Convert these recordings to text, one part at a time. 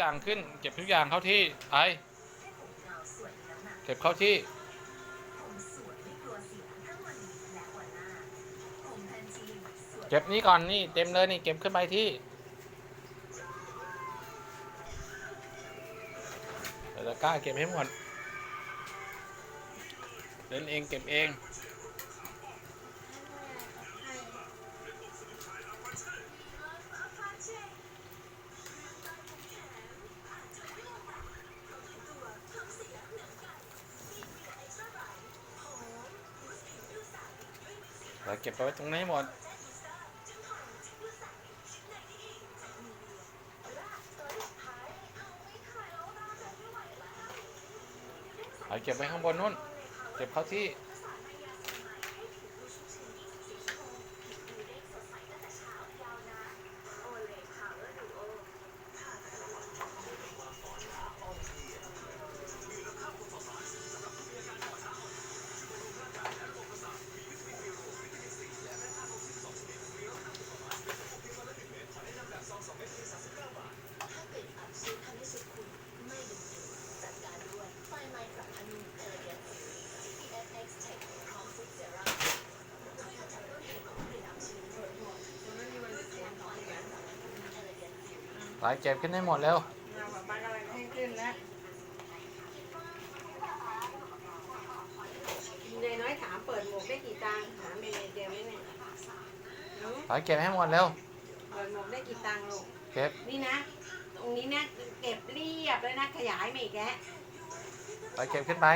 อย่างขึ้น เก็บทุกอย่างเข้าที่ไปเก็บเข้าที่เก็บนี้ก่อนนี่เต็มเลยนี่เก็บขึ้นไปที่เดี๋ยวตะกร้าเก็บให้หมดเดินเองเก็บเอง เราเก็บไปไว้ตรงนี้หมดเอาเก็บไว้ข้างบนนู้น เก็บเข้าที่ ไปเก็บขึ้นให้หมดเร็วเราแบบบ้านกำลังให้ขึ้นแล้วยายน้อยถามเปิดหมวกได้กี่ตังค์ถามเมย์เดียวนี่เนี่ยหนูไปเก็บให้หมดเร็วเปิดหมวกได้กี่ตังค์ลูกเก็บนี่นะ ตรงนี้นะเก็บเรียบเลยนะขยายมาอีกแกะไปเก็บขึ้นไป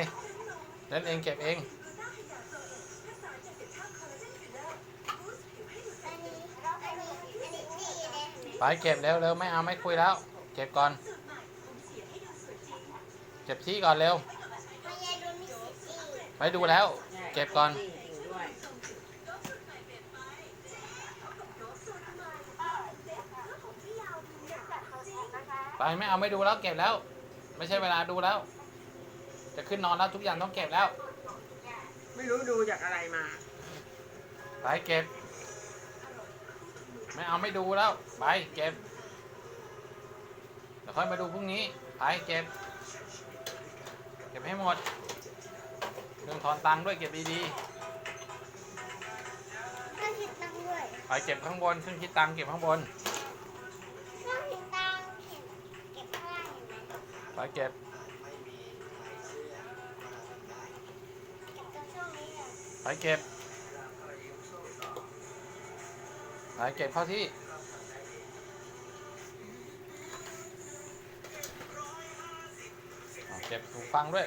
เล่นเองเก็บเอง ไปเก็บเร็วเร็วไม่เอาไม่คุยแล้ว เก็บก่อน เก็บที่ก่อนเร็ว ไปดูแล้ว เก็บก่อนจริงๆด้วยไปไม่เอาไม่ดูแล้วเก็บแล้ว ไม่ใช่เวลาดูแล้ว จะขึ้นนอนแล้วทุกอย่างต้องเก็บแล้ว ไม่รู้ดูจากอะไรมา ไปเก็บ ไม่เอาไม่ดูแล้ว ไปเก็บเดี๋ยวค่อยมาดูพรุ่งนี้ ไปเก็บ เก็บให้หมด เรื่องถอนตังค์ด้วยเก็บดีก็คิดตังค์ด้วยๆ ไปเก็บข้างบน ขึ้นคิดตังค์เก็บข้างบนก็คิดตังค์เห็นเก็บข้างล่างเห็นไหมไปเก็บ เก็บตรงช่วงนี้เลย ไปเก็บ ไปเก็บเข้าที่ เก็บหูฟังด้วย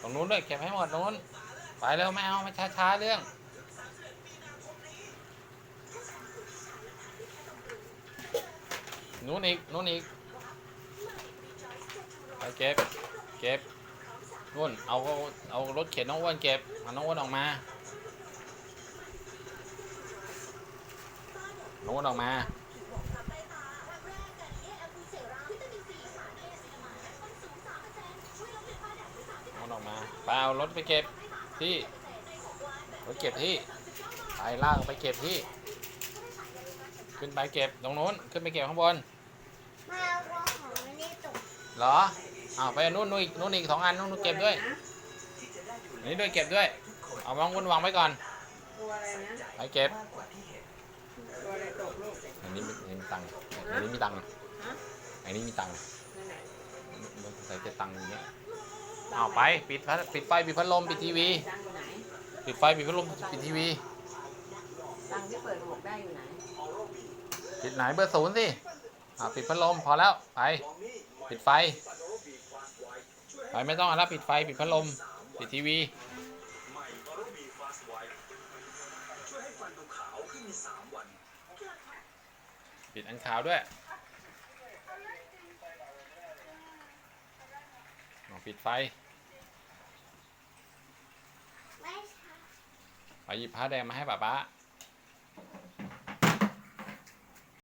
ตรงนู้นด้วยเก็บให้หมดตรงนู้น ไปเร็วไม่เอาไม่ช้าช้าเรื่อง นู้นอีกนู้นอีกไปเก็บ เก็บ นู่นเอาเอารถเข็นน้องอ้วนเก็บเอาน้องอ้วนออกมาน้องอ้วนออกมาน้องอ้วนออกมาไปเอารถไปเก็บที่รถเก็บที่ไปลากไปเก็บที่ ขึ้นไปเก็บตรงนู้นขึ้นไปเก็บข้างบนมาเอาของไม่ได้ตกเหรอ อ้าวไปนู่นนู่นอีกนู่นอีกสองอันนู่นนู่นเก็บด้วยนะอันนี้ด้วยเก็บด้วย เอาวางวนวางไว้ก่อนตัวอะไรนะไปเก็บตัวอะไรตกลูกอันนี้มีอันนี้มีตังค์อันนี้มีตังค์ฮะอันนี้มีตังค์นั่นแหละมันใส่จะตังค์อย่างเงี้ยเอาไปปิดพัดปิดไฟปิดพัดลมปิดทีวีตังค์อยู่ไหนปิดไฟปิดพัดลมปิดทีวีตังค์ที่เปิดหมวกได้อยู่ไหนปิดไหนเบอร์ศูนย์สิอ่าปิดพัดลมพอแล้วไป ปิดไฟไปไม่ต้องแล้วปิดไฟปิดพัดลม ปิดทีวีปิดอันขาวด้วยเอาปิดไฟไม่ใช่ไปหยิบผ้าแดงมาให้ป๊าป๊าไ